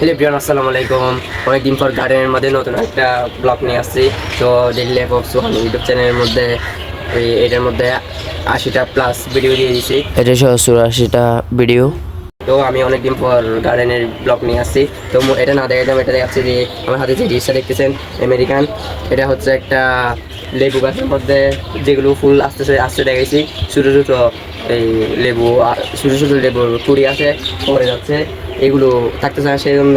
Hello প্রিয়ন আসসালামু আলাইকুম। অনেকদিন পর গার্ডেনের মধ্যে নতুন একটা ব্লগ নিয়ে আসছি। তো daily life of Suhan YouTube চ্যানেলের মধ্যে এটার মধ্যে আশিটা প্লাস ভিডিও দিয়ে দিয়েছি এটা সহ চুরাশিটা ভিডিও তো আমি অনেকদিন পর গার্ডেনের ব্লগ নিয়ে আসছি। তো এটা না দেখাতাম এটা দেখাচ্ছি যে আমার হাতে যে জিনিসটা দেখতেছেন আমেরিকান এটা হচ্ছে একটা লেবু গাছের মধ্যে যেগুলো ফুল আস্তে আস্তে আস্তে দেখাইছি। ছোটো ছোটো এই লেবু ছোটো ছোটো লেবুর কুড়ি আছে পড়ে যাচ্ছে এগুলো থাকতে না সেই জন্য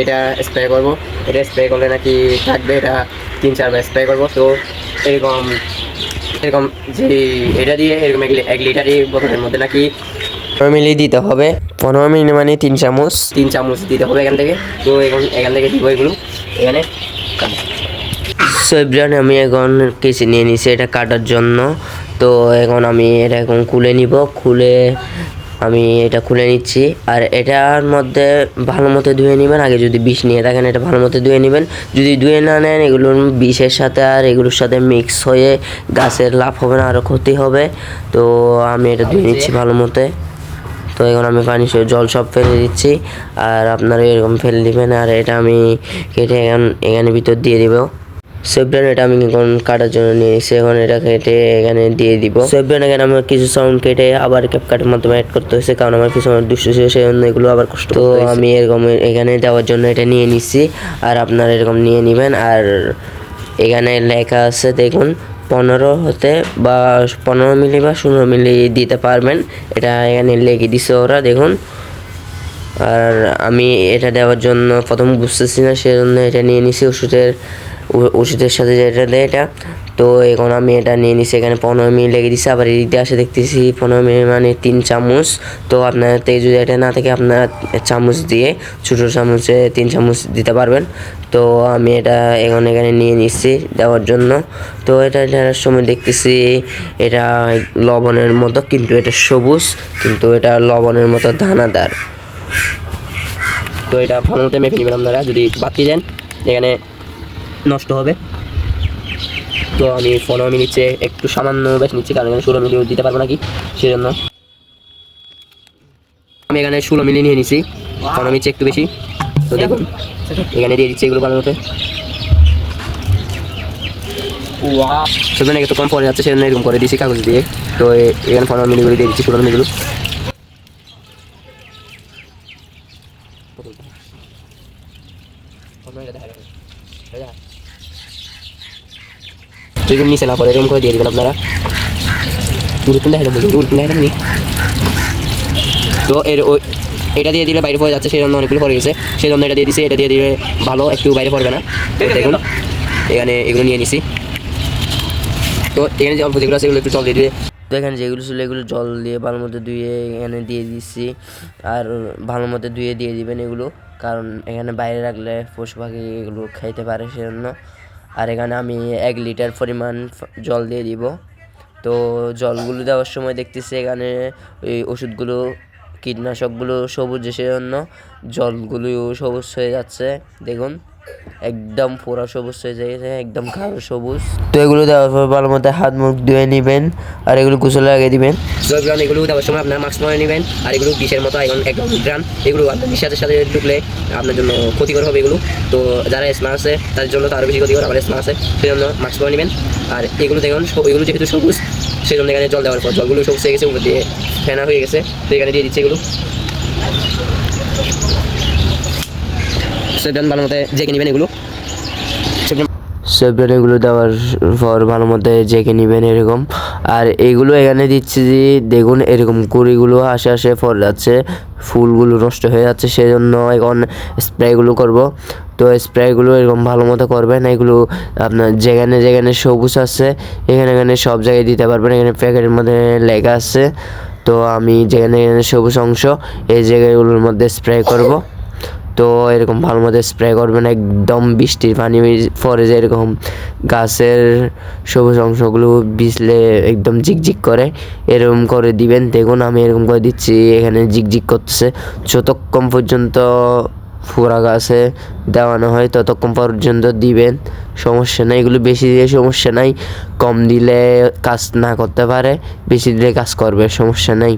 এটা স্প্রে করব। এটা স্প্রে করলে নাকি থাকবে এটা তিন চারবার স্প্রে করব। তো এরকম এরকম যে এটা দিয়ে এরকম এক লিটারই বোতলের মধ্যে নাকি পনেরো মিলি দিতে হবে। পনেরো মিলি মানে তিন চামচ। তিন চামচ দিতে হবে এখান থেকে। তো এখন এখান থেকে দিব এগুলো। এখানে সবজান আমি এখন কেসি নিয়ে নিছি এটা কাটার জন্য। তো এখন আমি এটা এখন খুলে নিব। খুলে আমি এটা খুলে নিচ্ছি। আর এটার মধ্যে ভালো মতো ধুয়ে নেবেন। আগে যদি বিষ নিয়ে থাকেন, এটা ভালো মতো ধুয়ে নেবেন। যদি ধুয়ে না নেন এগুলোর বিষের সাথে আর এগুলোর সাথে মিক্স হয়ে গাছের লাভ হবে না আরও ক্ষতি হবে। তো আমি এটা ধুয়ে নিচ্ছি ভালো মতো। তো এখন আমি পানি জল সব ফেলে দিচ্ছি। আর আপনারা এরকম ফেলে দিবেন। আর এটা আমি কেটে এখন এখানে ভিতর দিয়ে দিব। সেভডান এটা আমি এখন কাটার জন্য নিয়ে এসেছি এখন এটা কেটে এখানে দিয়ে দিব। সেভডান এখানে আমার কিছু সাউন্ড কেটে আবার ক্যাপ কাটের মাধ্যমে অ্যাড করতে হয়েছে কারণ আমার কিছু আমার দুষ্ট ছিল সেই জন্য এগুলো আবার কষ্ট তো আমি এরকম এখানে দেওয়ার জন্য এটা নিয়ে নিচ্ছি আর আপনারা এরকম নিয়ে নেবেন। আর এখানে লেখা আছে দেখুন পনেরো হতে বা পনেরো মিলি বা ষোলো মিলি দিতে পারবেন। এটা এখানে লেগে দিছে ওরা দেখুন। আর আমি এটা দেওয়ার জন্য প্রথম বুঝতেছি না সেজন্য এটা নিয়ে নিছি ওষুধের ওষুধের সাথে যেটা দেয় এটা, তো এখন আমি এটা নিয়ে নিছি, এখানে পনেরো মিনিট লেগে দিছি, আবার এদিকে আসে দেখতেছি পনেরো মিনিট মানে তিন চামচ, তো আপনার থেকে যদি এটা না থাকে আপনারা চামচ দিয়ে, ছোটো চামচে তিন চামচ দিতে পারবেন। তো আমি এটা এখন এখানে নিয়ে নিচ্ছি দেওয়ার জন্য। তো এটা দেওয়ার সময় দেখতেছি এটা লবণের মতো, কিন্তু এটা সবুজ, কিন্তু এটা লবণের মতো দানাদার। তো এটা ভালো মতো মেপে নেবেন আপনারা, যদি বাকি দেন, এখানে নষ্ট হবে। তো আমি পনেরো মিনিটে একটু সামান্য বেশ নিচ্ছি, কারণ এখানে ষোলো মিলি দিতে পারব নাকি? সেজন্য। আমি এখানে ষোলো মিলি নিয়ে নিছি পনেরো মিনিটে একটু বেশি। তো দেখুন, এখানে দিয়ে দিচ্ছি এগুলো ভালো মতো একটু কম পড়ে যাচ্ছে, সেজন্য এরকম করে দিয়েছি কাগজ দিয়ে। তো এখানে পনেরো মিলিগুলো দিয়ে দিচ্ছি, ষোলো মিলিগুলো। যদি নিচে না পড়ে এরকম করে দিয়ে দিবেন আপনারা উল্টুন দেখা যাবে উল্টুন দেখা যাবে তো এর ওই এটা দিয়ে দিলে বাইরে পড়ে যাচ্ছে সেই জন্য অনেকগুলো পড়ে গেছে সেই জন্য এটা দিয়ে দিছি এটা দিয়ে দিলে ভালো একটু বাইরে পড়বে না দেখুন এখানে এগুলো নিয়ে নিছি তো এখানে যে অল্প যেগুলো আছে এগুলো একটু জল দিয়ে দিবে তো এখানে যেগুলো ছিল এগুলো জল দিয়ে ভালো মতো ধুয়ে এখানে দিয়ে দিচ্ছি আর ভালো মতো ধুয়ে দিয়ে দিবেন এগুলো কারণ এখানে বাইরে রাখলে পশু পাখি এগুলো খাইতে পারে সেজন্য। আর এখানে আমি এক লিটার পরিমাণ জল দিয়ে দিব। তো জলগুলো দেওয়ার সময় দেখতেছি এখানে ওই ওষুধগুলো, কীটনাশকগুলো সবুজ সেজন্য জলগুলো সবুজ হয়ে যাচ্ছে। দেখুন। একদম পুরো সবুজ হয়ে যাচ্ছে একদম কালো সবুজ। তো এগুলো দেওয়ার পর ভালো মতো হাত মুখ ধুয়ে নেবেন, আর এগুলো গোসলে লাগিয়ে দিবেন। জলগ্রাম এগুলো দেওয়ার সময় আপনার মাস্ক পরে নেবেন, আর এগুলো বিষের মতো এখন একদম গ্রাম এগুলো আপনার সাথে সাথে ঢুকলে আপনার জন্য ক্ষতিকর হবে এগুলো। তো যারা স্মার্ট আছে, তাদের জন্য তো আরও বেশি ক্ষতিকর, আবার স্মা আছে সেই জন্য মাস্ক পরে নেবেন। আর এগুলো দেখুন এগুলো যেহেতু সবুজ সেই জন্য এখানে জল দেওয়ার পর জলগুলো সবুজ হয়ে গেছে, উপর দিয়ে ফেনা হয়ে গেছে, তো এখানে দিয়ে দিচ্ছে এগুলো। সেটা ভালো মতো জেগে নেবেন এগুলো। সেভেন এগুলো দেওয়ার পর ভালো মতো জেকে নেবেন এরকম। আর এইগুলো এখানে দিচ্ছি যে দেখুন, এরকম কুড়িগুলো আশে আশে ফল যাচ্ছে, ফুলগুলো নষ্ট হয়ে যাচ্ছে সেই জন্য এখন স্প্রেগুলো করব। তো স্প্রেগুলো এরকম ভালো মতো করবেন, এগুলো আপনার যেখানে যেখানে সবুজ আছে, এখানে এখানে সব জায়গায় দিতে পারবেন। এখানে প্যাকেটের মধ্যে লেখা আছে। তো আমি যেখানে যেখানে সবুজ অংশ, এই জায়গাগুলোর মধ্যে স্প্রে করব। তো এরকম ভালো মতো স্প্রে করবেন, একদম বৃষ্টির পানি পরে যে এরকম গাছের সবুজ অংশগুলো ভিজলে একদম ঝিকঝিক করে, এরকম করে দিবেন। দেখুন, আমি এরকম করে দিচ্ছি, এখানে ঝিকঝিক করতেছে। যতক্ষণ পর্যন্ত ফুরা গাছে দেওয়ানো হয়, ততক্ষণ পর্যন্ত দিবেন, সমস্যা নাই। এগুলো বেশি দিলে সমস্যা নাই, কম দিলে কাজ না করতে পারে, বেশি দিলে কাজ করবে, সমস্যা নাই।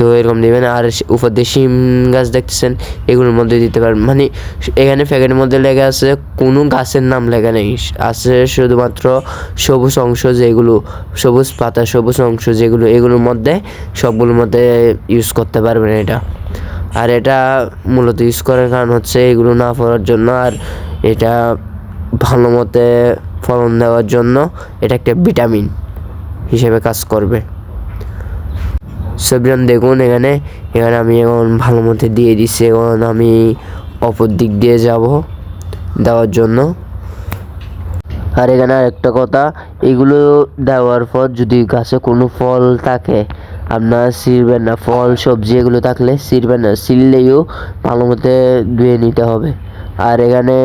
তো এরকম দিবেন আর উপর দিয়ে শিম গাছ দেখতেছেন, এগুলোর মধ্যে দিতে পারবেন মানে এখানে প্যাকেটের মধ্যে লেখা আছে, কোনো গাছের নাম লেখা নেই। আছে শুধুমাত্র সবুজ অংশ যেগুলো, সবুজ পাতা, সবুজ অংশ যেগুলো, এগুলোর মধ্যে সবগুলোর মধ্যে ইউজ করতে পারবেন এটা। আর এটা মূলত ইউজ করার কারণ হচ্ছে এগুলো না পড়ার জন্য, আর এটা ভালো মতে ফলন দেওয়ার জন্য এটা একটা ভিটামিন হিসেবে কাজ করবে। সবজন দেখুন এখানে। এখানে আমি এখন ভালো মতো দিয়ে দিচ্ছি। এখন আমি অপর দিক দিয়ে যাব দেওয়ার জন্য। আর এখানে আরেকটা কথা, এগুলো দেওয়ার পর যদি গাছে কোনো ফল থাকে, আপনার ছিঁড়বেন না, ফল, সবজি এগুলো থাকলে ছিঁড়বেন না ছিঁড়লেও ভালো মতো ধুয়ে নিতে হবে। আর এখানে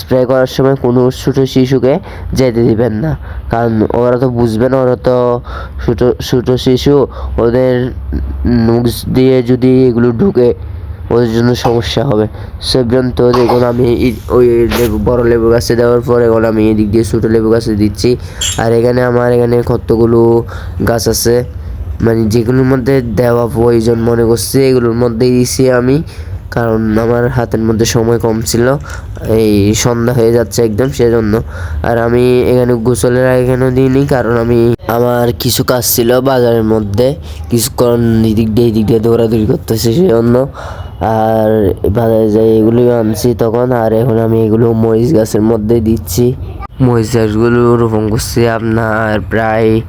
স্প্রে করার সময় কোনো ছোটো শিশুকে যেতে দিবেন না। কারণ ওরা তো বুঝবে না, ওরা তো ছোটো ছোটো শিশু, ওদের নুকস দিয়ে যদি এগুলো ঢুকে ওদের জন্য সমস্যা হবে। সেভজন তো দেখুন আমি ওই লেবু, বড় লেবু গাছে দেওয়ার পর এখন আমি এদিক দিয়ে ছোটো লেবু গাছে দিচ্ছি। আর এখানে আমার এখানে কতগুলো গাছ আছে মানে যেগুলোর মধ্যে দেওয়া প্রয়োজন মনে করছি, এগুলোর মধ্যেই দিছি আমি। কারণ আমার হাতের মধ্যে সময় কম ছিল। এই সন্ধ্যা হয়ে যাচ্ছে একদম সেজন্য। আর আমি এখানে গোসলের আগে এখানেও দিইনি? কারণ আমি আমার কিছু কাজ ছিল বাজারের মধ্যে। কিছুক্ষণ এদিক দিয়ে এদিক দিয়ে দৌড়াদৌড়ি করতেছি সেজন্য। আর বাজারে যাই এগুলো আনছি তখন। আর এখন আমি এগুলো মরিচ গাছের মধ্যে দিচ্ছি। মরিচ গাছগুলো রোপণ করছি আপনার প্রায়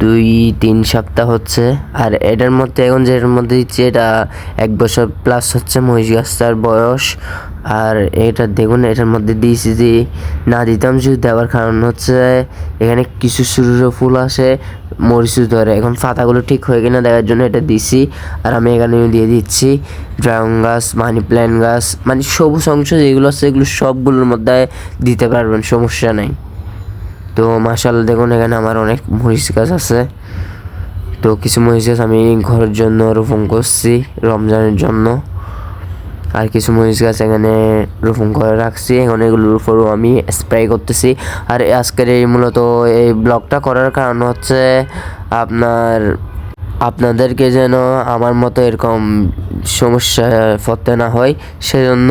দুই, তিন সপ্তাহ হচ্ছে। আর এটার মধ্যে এখন যেটার মধ্যে দিচ্ছি, এটা এক বছর প্লাস হচ্ছে মহিষ গাছটার বয়স। আর এটা দেখুন, এটার মধ্যে দিয়েছি যে না দিতাম যদি দেওয়ার কারণ হচ্ছে, এখানে কিছু সূর্য ফুল আসে, মরিচু ধরে। এখন পাতাগুলো ঠিক হয়ে কিনা দেখার জন্য এটা দিছি। আর আমি এখানে দিয়ে দিচ্ছি ড্রাগন গাছ, মানি প্ল্যান্ট গাছ মানে সবুজ অংশ যেগুলো আছে, এগুলো সবগুলোর মধ্যে দিতে পারবেন, সমস্যা নাই। তো মাশাল্লাহ দেখুন, এখানে আমার অনেক মরিচ গাছ আছে। তো কিছু মরিচ গাছ আমি ঘরের জন্য রোপণ করছি রমজানের জন্য। আর কিছু মরিচ গাছ এখানে রোপণ করে রাখছি। এখন এগুলোর উপরও আমি স্প্রে করতেছি। আর আজকের এই মূলত এই ব্লগটা করার কারণ হচ্ছে আপনার, আপনাদেরকে যেন আমার মতো এরকম সমস্যা পড়তে না হয়, সেজন্য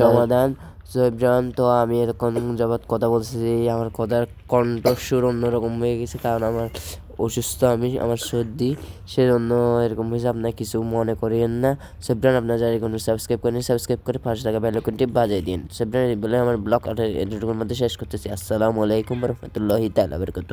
সমাধান। সোহেবজান তো আমি এরকম যাবৎ কথা বলছি আমার কথার কণ্ঠস্বর অন্যরকম হয়ে গেছে, কারণ আমার অসুস্থ, আমি আমার সর্দি, সেজন্য এরকম হয়েছে, আপনার কিছু মনে করেন না। সেবরান আপনার যারা কোনো সাবস্ক্রাইব করেন সাবস্ক্রাইব করে পাশে থাকা বেলকনটি বাজিয়ে দিন। সেবরান বলে আমার ব্লগ এটুকুর মধ্যে শেষ করতেছি। আসসালামু আলাইকুম রহমতুল্লাহি তালা বরকত